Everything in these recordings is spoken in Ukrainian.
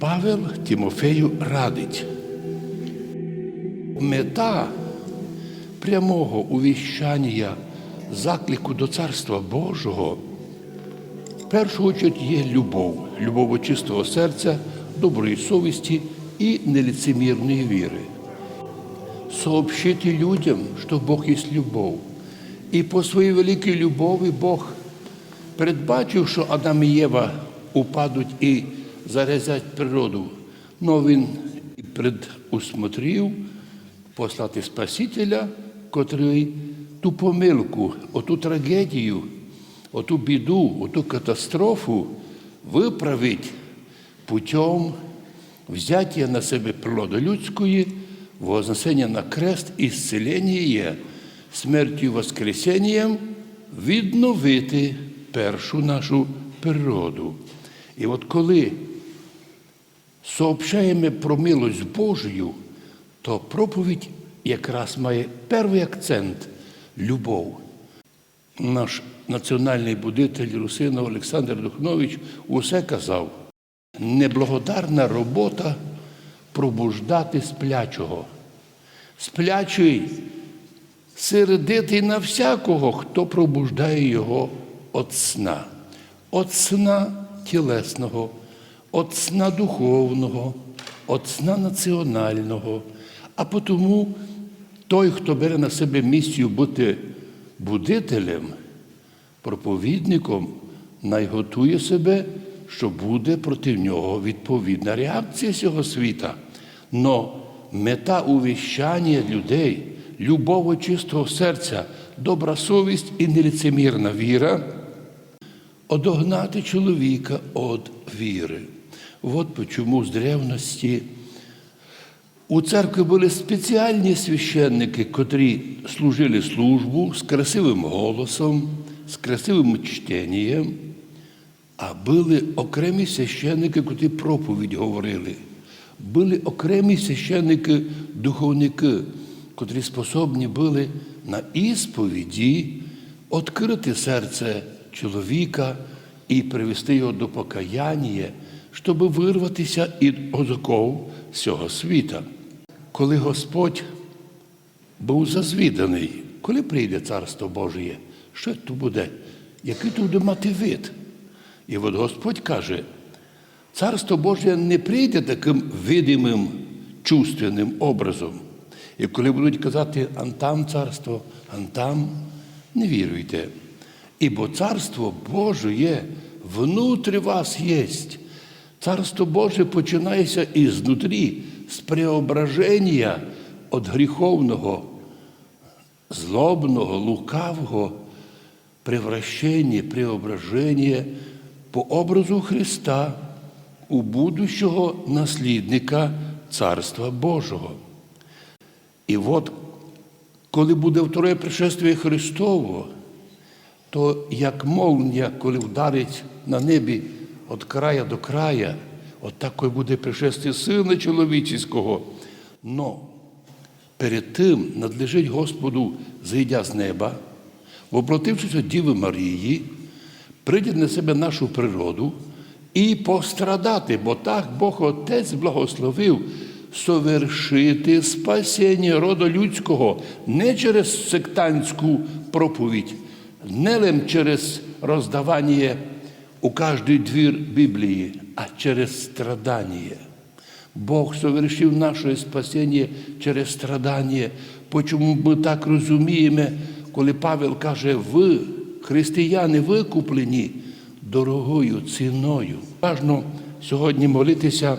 Павел Тимофею радить. Мета прямого увіщання заклику до Царства Божого в першу чергу є любов, любов чистого серця, доброї совісті і неліцемірної віри. Сообщити людям, що Бог є любов. І по своїй великій любові Бог передбачив, що Адам і Єва упадуть і зарезять природу. Но він і предусмотрів послати Спасителя, котрий ту помилку, оту трагедію, оту біду, оту катастрофу виправить путем взяття на себе природи людської, вознесення на крест і зцілення, смертю воскресенням відновити першу нашу природу. І от коли сообщаємо про милость Божою, то проповідь якраз має перший акцент любов. Наш національний будитель Русинов Олександр Духнович усе казав. Неблагодарна робота пробуждати сплячого. Сплячий сердитий на всякого, хто пробуждає його від сна, від сна тілесного, від сна духовного, від сна національного. А тому той, хто бере на себе місію бути будителем, проповідником, найготує себе, що буде проти нього відповідна реакція цього світа. Но мета увіщання людей, любов чистого серця, добра совість і неліцемірна віра одогнати чоловіка від віри. От чому з древності у церкві були спеціальні священники, котрі служили службу з красивим голосом, з красивим чтенням, а були окремі священники, котрі проповідь говорили. Були окремі священники, духовники, котрі способні були на ісповіді відкрити серце чоловіка і привести його до покаяння, щоб вирватися із озоков цього світа. Коли Господь був зазвіданий, коли прийде Царство Божє, що тут буде? Який тут буде мати вид? І от Господь каже, Царство Боже не прийде таким видимим чувственним образом. І коли будуть казати Антам царство, Антам, не віруйте. Ібо Царство Боже є, внутрі вас єсть. Царство Боже починається ізнутрі, з преображення від гріховного, злобного, лукавого, превращення, преображення по образу Христа у будущого наслідника Царства Божого. І от, коли буде второе пришествие Христово, то як молния, коли вдарить на небі від края до края, от такое буде пришествие Сина чоловічого. Но перед тим надлежить Господу, зайдя з неба, воплотившись від Діви Марії, прийде на себе нашу природу і пострадати, бо так Бог Отець благословив совершити спасіння роду людського не через сектантську проповідь, не через роздавання у кожний двір Біблії, а через страдання. Бог совершив наше спасіння через страдання. Почому ми так розуміємо, коли Павел каже, ви, християни, викуплені дорогою ціною. Важно сьогодні молитися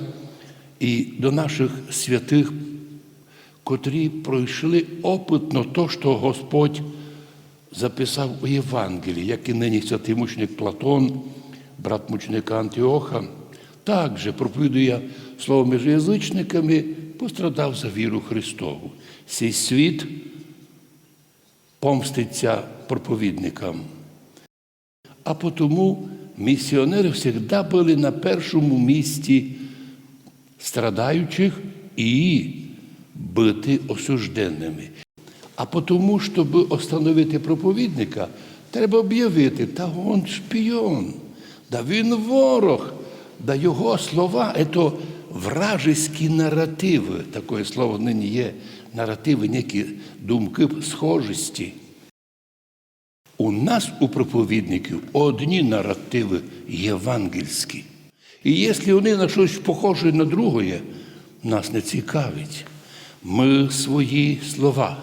і до наших святих, котрі пройшли опитно то, що Господь записав у Євангелії, як і нині святий мученик Платон, брат мученика Антіоха, також проповідує слово між язичниками, пострадав за віру Христову. Цей світ помститься проповідникам. А тому місіонери завжди були на першому місці страдаючих і бити осужденними. А тому, щоб остановити проповідника, треба об'явити, та він шпіон, та він ворог, да його слова це вражеські наративи. Таке слово нині є. Наративи, які думки схожості. У нас, у проповідників, одні наративи євангельські. І якщо вони на щось похоже на друге, нас не цікавить. Ми свої слова,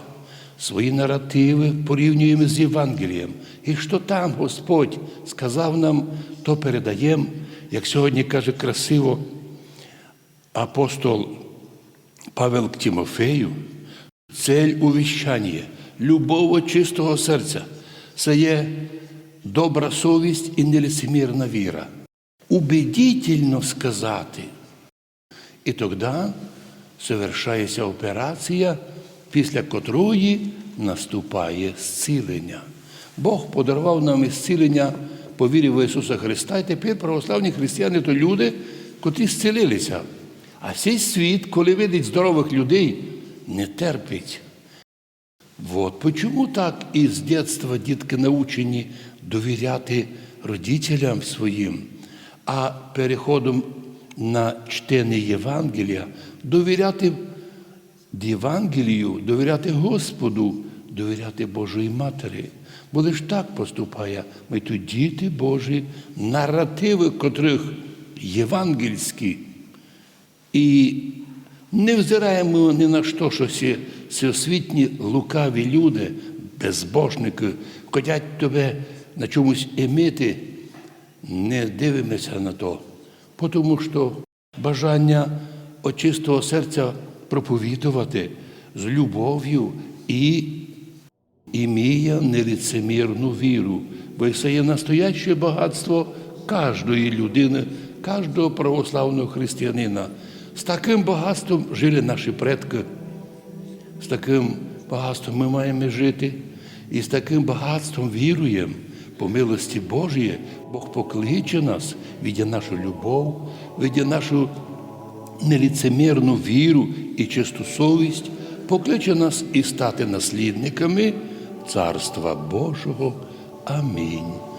свої наративи порівнюємо з Євангелієм. І що там Господь сказав нам, то передаємо, як сьогодні каже красиво апостол Павел к Тимофею, цель увіщання, любого чистого серця. Це є добра совість і нелицемірна віра. Убедительно сказати. І тоді совершається операція, після котрої наступає зцілення. Бог подарував нам зцілення по вірі в Ісуса Христа, і тепер православні християни то люди, котрі зцілилися. А цей світ, коли видить здорових людей, не терпить. Вот чому так із дитинства дітки научені довіряти родителям своїм, а переходом на чтення Євангелія довіряти Євангелію, довіряти Господу, довіряти Божої Матері. Бо лиш так поступає. Ми тут діти Божі, наративи котрих євангельські. І не взираємо ні на що, що ці всеосвітні лукаві люди, безбожники, хочуть тебе на чомусь імити, не дивимося на то. Тому що бажання от чистого серця проповідувати з любов'ю і імея нелицемірну віру, бо це є настояще багатство кожної людини, кожного православного християнина. З таким багатством жили наші предки, з таким багатством ми маємо жити, і з таким багатством віруємо. По милості Божої Бог покличе нас, видя нашу любов, видя нашу неліцемірну віру і чисту совість, покличе нас і стати наслідниками Царства Божого. Амінь.